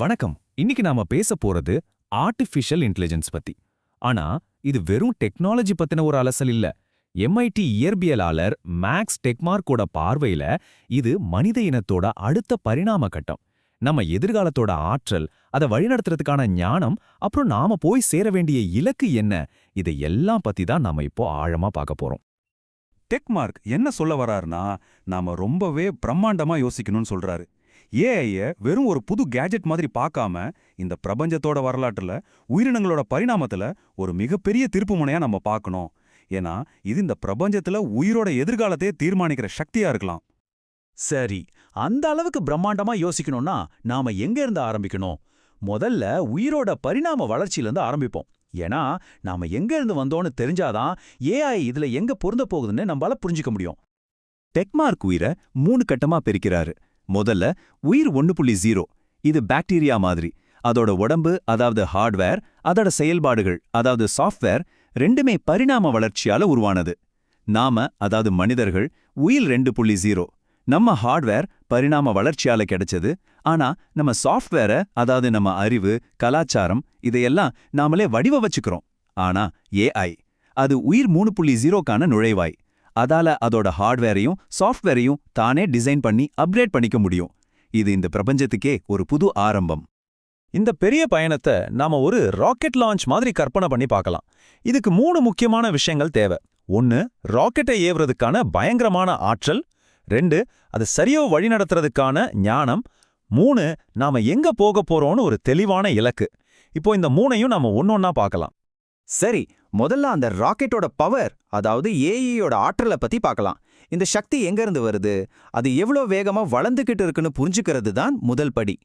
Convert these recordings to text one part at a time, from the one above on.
வணக்கம். இன்னைக்கு நாம பேச போறது ஆர்டிஃபிஷியல் இன்டெலிஜென்ஸ் பத்தி. ஆனா இது வெறும் டெக்னாலஜி பத்தின ஒரு அலசல் இல்ல. எம்ஐடி இயற்பியலாளர் மேக்ஸ் டெக்மார்க்கோட பார்வையில இது மனித இனத்தோட அடுத்த பரிணாம கட்டம். நம்ம எதிர்காலத்தோட ஆற்றல் அதை வழிநடத்துறதுக்கான ஞானம் அப்புறம் நாம போய் சேர வேண்டிய இலக்கு என்ன? இதை எல்லாம் பத்தி தான் நாம இப்போ ஆழமா பார்க்க போறோம். டெக்மார்க் என்ன சொல்ல வராருன்னா நாம ரொம்பவே பிரம்மாண்டமா யோசிக்கணும்னு சொல்றாரு. ஏஐய வெறும் ஒரு புது கேஜெட் மாதிரி பார்க்காம இந்த பிரபஞ்சத்தோட வரலாற்றுல உயிரினங்களோட பரிணாமத்துல ஒரு மிகப்பெரிய திருப்புமுனையா நம்ம பார்க்கணும். ஏன்னா இது இந்த பிரபஞ்சத்துல உயிரோட எதிர்காலத்தையே தீர்மானிக்கிற சக்தியா இருக்கலாம். சரி அந்த அளவுக்கு பிரம்மாண்டமா யோசிக்கணும்னா நாம எங்க இருந்து ஆரம்பிக்கணும்? முதல்ல உயிரோட பரிணாம வளர்ச்சியிலிருந்து ஆரம்பிப்போம். ஏன்னா நாம எங்க இருந்து வந்தோம்னு தெரிஞ்சாதான் ஏஐ இதுல எங்க பொருந்த போகுதுன்னு நம்மளால புரிஞ்சுக்க முடியும். டெக்மார்க் உயிரை மூணு கட்டமா பிரிக்கிறாரு. முதல்ல உயிர் ஒன்று புள்ளி ஜீரோ. இது பாக்டீரியா மாதிரி. அதோட உடம்பு அதாவது ஹார்ட்வேர் அதோட செயல்பாடுகள் அதாவது சாஃப்ட்வேர் ரெண்டுமே பரிணாம வளர்ச்சியால உருவானது. நாம அதாவது மனிதர்கள் உயிர் ரெண்டு புள்ளி ஜீரோ. நம்ம ஹார்ட்வேர் பரிணாம வளர்ச்சியால கிடைச்சது. ஆனா நம்ம சாஃப்ட்வேரை அதாவது நம்ம அறிவு கலாச்சாரம் இதையெல்லாம் நாமளே வடிவ வச்சுக்கிறோம். ஆனா ஏஐ அது உயிர் மூணு புள்ளி ஜீரோக்கான நுழைவாய். அதால அதோட ஹார்ட்வேரையும் சாஃப்ட்வேரையும் தானே டிசைன் பண்ணி அப்கிரேட் பண்ணிக்க முடியும். இது இந்த பிரபஞ்சத்துக்கே ஒரு புது ஆரம்பம். இந்த பெரிய பயணத்தை நாம ஒரு ராக்கெட் லான்ச் மாதிரி கற்பனை பண்ணி பார்க்கலாம். இதுக்கு மூணு முக்கியமான விஷயங்கள் தேவை. ஒன்னு ராக்கெட்டை ஏவுறதுக்கான பயங்கரமான ஆற்றல். ரெண்டு அது சரியோ வழிநடத்துறதுக்கான ஞானம். மூணு நாம எங்க போக போறோம்னு ஒரு தெளிவான இலக்கு. இப்போ இந்த மூணையும் நாம ஒன்னொன்னா பார்க்கலாம். சரி முதல்ல அந்த ராக்கெட்டோட பவர் அதாவது ஏஇயோட ஆற்றலை பத்தி பார்க்கலாம். இந்த சக்தி எங்க இருந்து வருது? அது எவ்வளோ வேகமா வளர்ந்துகிட்டு இருக்குன்னு புரிஞ்சுக்கிறது தான் முதல் படி.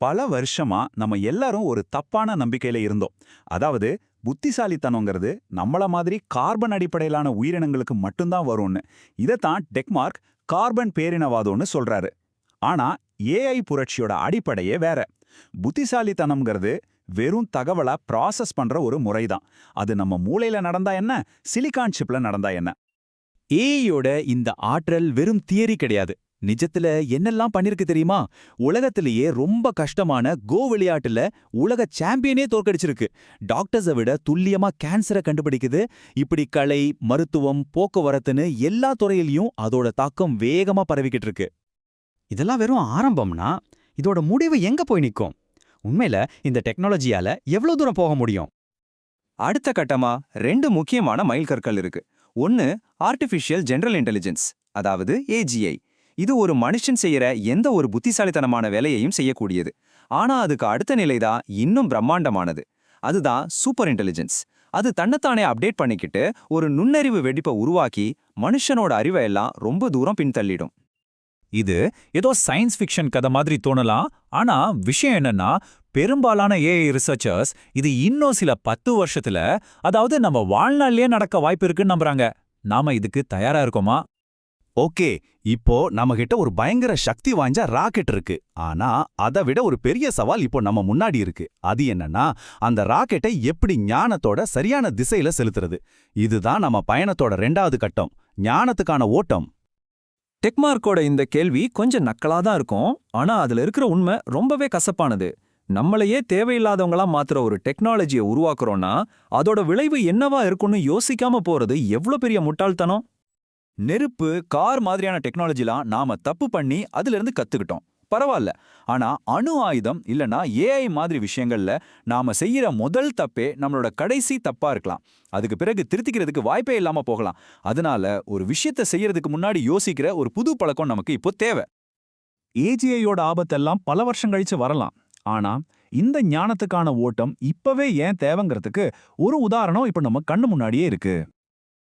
பல வருஷமா நம்ம எல்லாரும் ஒரு தப்பான நம்பிக்கையில இருந்தோம். அதாவது புத்திசாலித்தனங்கிறது நம்மள மாதிரி கார்பன் அடிப்படையிலான உயிரினங்களுக்கு மட்டும்தான் வரும்னு. இதைத்தான் டெக்மார்க் கார்பன் பேரினவாதம்னு சொல்றாரு. ஆனா ஏஐ புரட்சியோட அடிப்படையே வேற. புத்திசாலித்தனம்ங்கிறது வெறும் தகவலை ப்ராசஸ் பண்ற ஒரு முறைதான். அது நம்ம மூளையில நடந்தா என்ன? சிலிகான் சிப்ல நடந்தா என்ன? ஏஐயோட இந்த ஆற்றல் வெறும் தியரி கிடையாது. நிஜத்துல என்னெல்லாம் பண்ணிருக்கு தெரியுமா? உலகத்திலேயே ரொம்ப கஷ்டமான கோ விளையாட்டுல உலக சாம்பியனே தோற்கடிச்சிருக்கு. டாக்டர்ஸை விட துல்லியமா கேன்சரை கண்டுபிடிக்குது. இப்படி கலை மருத்துவம் போக்குவரத்துன்னு எல்லா துறையிலயும் அதோட தாக்கம் வேகமா பரவிக்கிட்டு இருக்கு. இதெல்லாம் வெறும் ஆரம்பம்னா இதோட முடிவு எங்க போய் நிற்கும் உண்மையில இந்த டெக்னாலஜியால எவ்வளவு தூரம் போக முடியும்? அடுத்த கட்டமா ரெண்டு முக்கியமான மைல்கற்கள் இருக்கு. ஒன்னு ஆர்டிஃபிஷியல் ஜெனரல் இன்டெலிஜென்ஸ் அதாவது ஏஜிஐ இது ஒரு மனுஷன் செய்யற எந்த ஒரு புத்திசாலித்தனமான வேலையையும் செய்யக்கூடியது. ஆனா அதுக்கு அடுத்த நிலைதான் இன்னும் பிரம்மாண்டமானது. அதுதான் சூப்பர் இன்டெலிஜென்ஸ் அது தன்னைத்தானே அப்டேட் பண்ணிக்கிட்டு ஒரு நுண்ணறிவு வெடிப்பை உருவாக்கி மனுஷனோட அறிவை எல்லாம் ரொம்ப தூரம் பின்தள்ளிடும். இது ஏதோ சயின்ஸ் ஃபிக்ஷன் கதை மாதிரி தோணலாம். ஆனா விஷயம் என்னன்னா பெரும்பாலான ஏஐ ரிசர்ச்சர்ஸ் இது இன்னும் சில பத்து வருஷத்துல அதாவது நம்ம வாழ்நாள்லயே நடக்க வாய்ப்பு இருக்குன்னு நம்புறாங்க. நாம இதுக்கு தயாரா இருக்கோமா? ஓகே இப்போ நம்மகிட்ட ஒரு பயங்கர சக்தி வாய்ந்த ராக்கெட் இருக்கு. ஆனா அதை விட ஒரு பெரிய சவால் இப்போ நம்ம முன்னாடி இருக்கு. அது என்னன்னா அந்த ராக்கெட்டை எப்படி ஞானத்தோட சரியான திசையில செலுத்துறது. இதுதான் நம்ம பயணத்தோட ரெண்டாவது கட்டம். ஞானத்துக்கான ஓட்டம். டெக்மார்க்கோட இந்த கேள்வி கொஞ்சம் நக்கலா தான் இருக்கும். ஆனா அதுல இருக்கிற உண்மை ரொம்பவே கசப்பானது. நம்மளையே தேவையில்லாதவங்களா மாத்துற ஒரு டெக்னாலஜியை உருவாக்குறோம்னா அதோட விளைவு என்னவா இருக்கும்னு யோசிக்காம போறது எவ்வளவு பெரிய முட்டாள்தனம்? நெருப்பு கார் மாதிரியான டெக்னாலஜிலாம் நாம தப்பு பண்ணி அதுல இருந்து கத்துக்கிட்டோம். பரவாயில்ல. ஆனா அணு ஆயுதம் இல்லனா ஏஐ மாதிரி விஷயங்கள்ல நாம செய்யற முதல் தப்பே நம்மளோட கடைசி தப்பா இருக்கலாம். அதுக்கு பிறகு திருத்திக்கிறதுக்கு வாய்ப்பே இல்லாம போகலாம். அதனால ஒரு விஷயத்த செய்யறதுக்கு முன்னாடி யோசிக்கிற ஒரு புது பழக்கம் நமக்கு இப்போ தேவை. ஏஜிஐயோட ஆபத்தெல்லாம் பல வருஷம் கழிச்சு வரலாம். ஆனா இந்த ஞானத்துக்கான ஓட்டம் இப்பவே ஏன் தேவைங்கிறதுக்கு ஒரு உதாரணம் இப்ப நம்ம கண்ணு முன்னாடியே இருக்கு.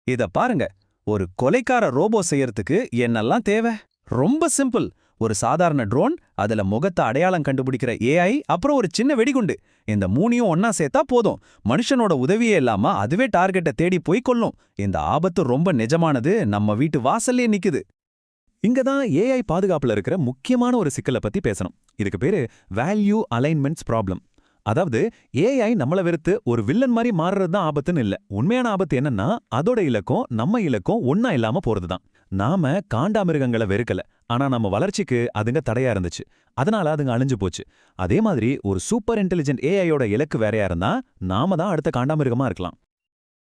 இத பாருங்க. ஒரு கொலைக்கார ரோபோ செய்யறதுக்கு என்னெல்லாம் தேவை? ரொம்ப சிம்பிள். ஒரு சாதாரண ட்ரோன் அதுல முகத்தை அடையாளம் கண்டுபிடிக்கிற ஏஐ அப்புறம் ஒரு சின்ன வெடிகுண்டு. இந்த மூணையும் ஒன்னா சேர்த்தா போதும். மனுஷனோட உதவியே இல்லாம அதுவே டார்கெட்டை தேடி போய் கொள்ளும் இந்த ஆபத்து ரொம்ப நிஜமானது. நம்ம வீட்டு வாசல்லே நிக்குது. இங்க தான் ஏஐ பாதுகாப்புல இருக்கிற முக்கியமான ஒரு சிக்கலை பத்தி பேசணும். இதுக்கு பேரு வேல்யூ அலைன்மெண்ட்ஸ் ப்ராப்ளம் அதாவது ஏஐ நம்மள வெறுத்து ஒரு வில்லன் மாதிரி மாறுறது தான் ஆபத்துன்னு இல்ல. உண்மையான ஆபத்து என்னன்னா அதோட இலக்கம் நம்ம இலக்கம் ஒன்னா இல்லாம போறதுதான். நாம காண்டாமிருகங்களை வெறுக்கல. ஆனா நம்ம வளர்ச்சிக்கு அதுங்க தடையா இருந்துச்சு. அதனால அதுங்க அழிஞ்சு போச்சு. அதே மாதிரி ஒரு சூப்பர் இன்டெலிஜென்ட் ஏஐயோட இலக்கு வேறையா இருந்தா நாம தான் அடுத்த காண்டாமிருகமா இருக்கலாம்.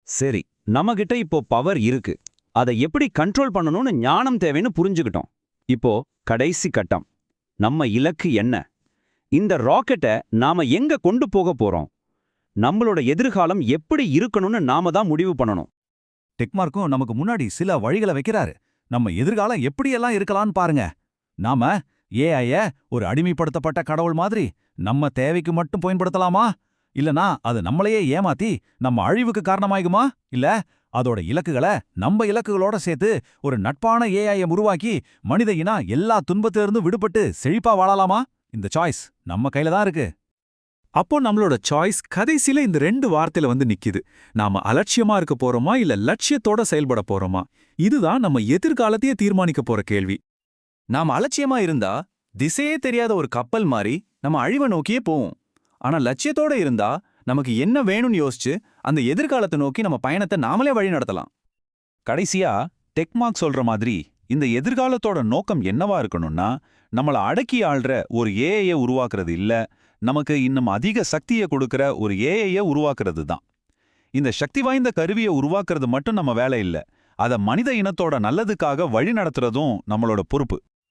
சரி நம்மகிட்ட இப்போ பவர் இருக்கு. அதை எப்படி கண்ட்ரோல் பண்ணணும்னு ஞானம் தேவைன்னு புரிஞ்சுக்கிட்டோம். இப்போ கடைசி கட்டம். நம்ம இலக்கு என்ன? இந்த ராக்கெட்டை நாம எங்க கொண்டு போக போறோம்? நம்மளோட எதிர்காலம் எப்படி இருக்கணும்னு நாம தான் முடிவு பண்ணணும். டெக்மார்க்கும் நமக்கு முன்னாடி சில வழிகளை வைக்கிறாரு. நம்ம எதிர்காலம் எப்படியெல்லாம் இருக்கலாம்னு பாருங்க. நாம ஏஐய ஒரு அடிமைப்படுத்தப்பட்ட கடவுள் மாதிரி நம்ம தேவைக்கு மட்டும் பயன்படுத்தலாமா? இல்லனா அது நம்மளையே ஏமாத்தி நம்ம அழிவுக்கு காரணமாகுமா இல்ல அதோட இலக்குகளை நம்ம இலக்குகளோட சேர்த்து ஒரு நட்பான ஏஐய உருவாக்கி மனித இனா எல்லா துன்பத்திலிருந்தும் விடுபட்டு செழிப்பா வாழலாமா? இந்த சாய்ஸ் நம்ம கையில தான் இருக்கு. அப்போ நம்மளோட சாய்ஸ் கதைசில இந்த ரெண்டு வார்த்தையில வந்து நிக்குது. நாம அலட்சியமா இருக்க போறோமா இல்ல லட்சியத்தோட செயல்பட போறோமா? இதுதான் நம்ம எதிர்காலத்தையே தீர்மானிக்க போற கேள்வி. நாம அலட்சியமா இருந்தா திசையே தெரியாத ஒரு கப்பல் மாதிரி நம்ம அழிவை நோக்கியே போவோம். ஆனா லட்சியத்தோட இருந்தா நமக்கு என்ன வேணும்னு யோசிச்சு அந்த எதிர்காலத்தை நோக்கி நம்ம பயணத்தை நாமளே வழி நடத்தலாம் கடைசியா டெக்மார்க் சொல்ற மாதிரி இந்த எதிர்காலத்தோட நோக்கம் என்னவா இருக்கணும்னா நம்மள அடக்கி ஆள்ற ஒரு ஏஐய உருவாக்குறது இல்ல நமக்கு இன்னும் அதிக சக்தியை கொடுக்கற ஒரு ஏஐய உருவாக்குறது தான். இந்த சக்தி வாய்ந்த கருவியை உருவாக்குறது மட்டும் நம்ம வேலை இல்லை அத மனித இனத்தோட நல்லதுக்காக வழி நடத்துறதும் நம்மளோட பொறுப்பு.